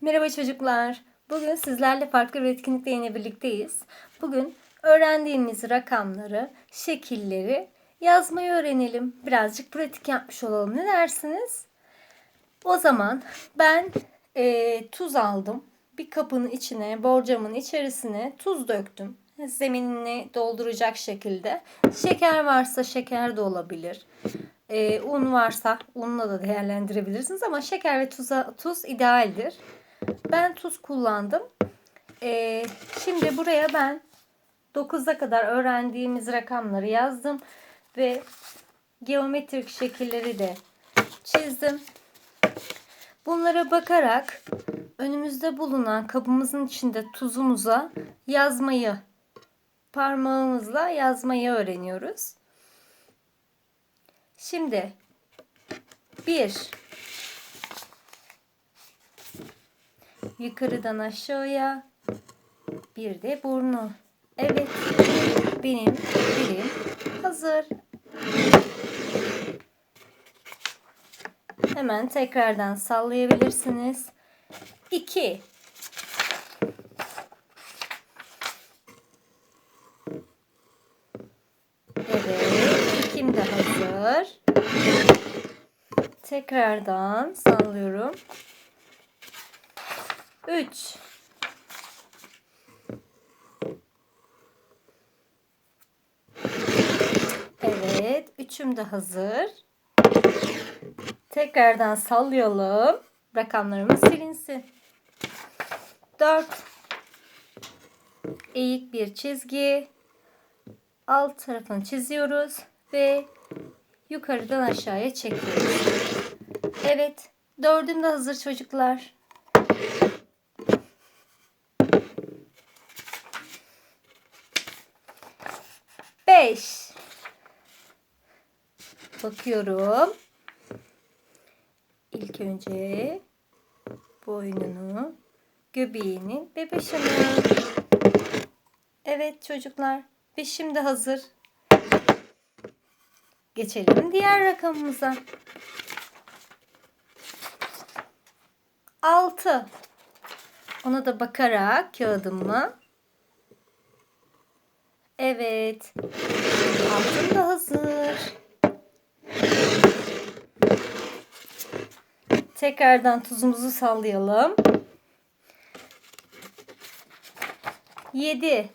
Merhaba çocuklar. Bugün sizlerle farklı bir etkinlikle yine birlikteyiz. Bugün öğrendiğimiz rakamları, şekilleri yazmayı öğrenelim. Birazcık pratik yapmış olalım. Ne dersiniz? O zaman ben eee, tuz aldım. Bir kapın içine, borcamın içerisine tuz döktüm. Zeminini dolduracak şekilde. Şeker varsa şeker de olabilir. Eee, un varsa unla da değerlendirebilirsiniz ama şeker ve tuza, tuz idealdir. Ben tuz kullandım. Ee, şimdi buraya ben 9'a kadar öğrendiğimiz rakamları yazdım ve geometrik şekilleri de çizdim. Bunlara bakarak önümüzde bulunan kabımızın içinde tuzumuza yazmayı parmağımızla yazmayı öğreniyoruz. Şimdi 1 Yukarıdan aşağıya. Bir de burnu. Evet. Benim birim hazır. Hemen tekrardan sallayabilirsiniz. 2 Evet, ikim de hazır. Tekrardan sallıyorum. 3 Evet, üçüm de hazır. Tekrardan sallayalım. Rakamlarımız silinsin. 4 Eğik bir çizgi. Alt tarafını çiziyoruz ve yukarıdan aşağıya çekiyoruz. Evet, dördüm de hazır çocuklar. Beş. Bakıyorum. İlk önce boynunu, göbeğini ve başını. Evet çocuklar, beşim de hazır. Geçelim diğer rakamımıza. Altı. Ona da bakarak kağıdımla Evet. Altın da hazır. Tekrardan tuzumuzu sallayalım. 7.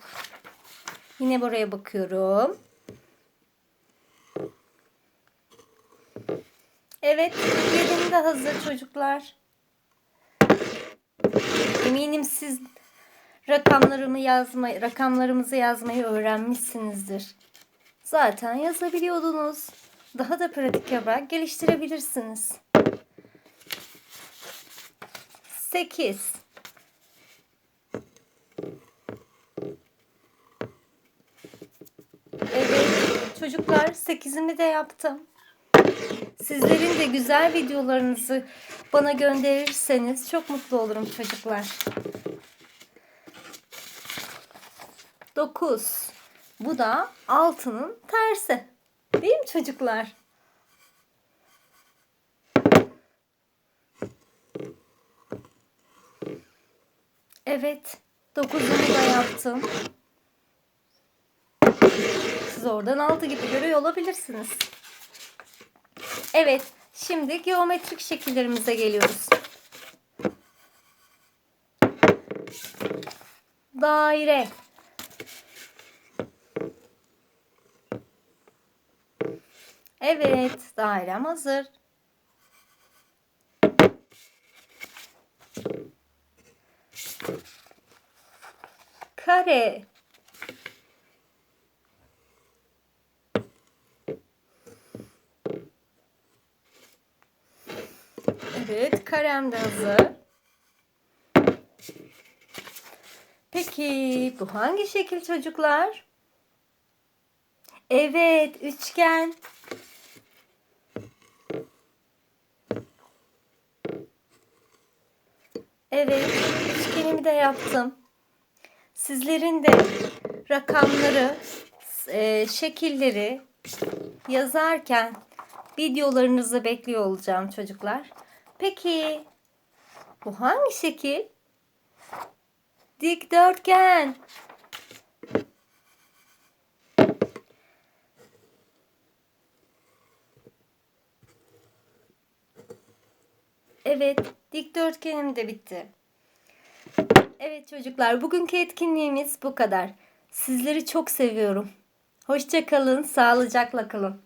Yine buraya bakıyorum. Evet, yedim de hazır çocuklar. Eminim siz rakamlarımı yazmayı, rakamlarımızı yazmayı öğrenmişsinizdir. Zaten yazabiliyordunuz. Daha da pratik yaparak geliştirebilirsiniz. 8 Evet çocuklar 8'imi de yaptım. Sizlerin de güzel videolarınızı bana gönderirseniz çok mutlu olurum çocuklar. 9. Bu da altının tersi. Değil mi çocuklar? Evet. 9'unu da yaptım. Siz oradan 6 gibi görüyor olabilirsiniz. Evet. Şimdi geometrik şekillerimize geliyoruz. Daire. Evet, dairem hazır. Kare. Evet, karem de hazır. Peki, bu hangi şekil çocuklar? Evet, üçgen. Evet, üçgenimi de yaptım. Sizlerin de rakamları, e, şekilleri yazarken videolarınızı bekliyor olacağım çocuklar. Peki Bu hangi şekil? Dikdörtgen. Evet, dikdörtgenim de bitti. Evet çocuklar, bugünkü etkinliğimiz bu kadar. Sizleri çok seviyorum. Hoşça kalın, sağlıcakla kalın.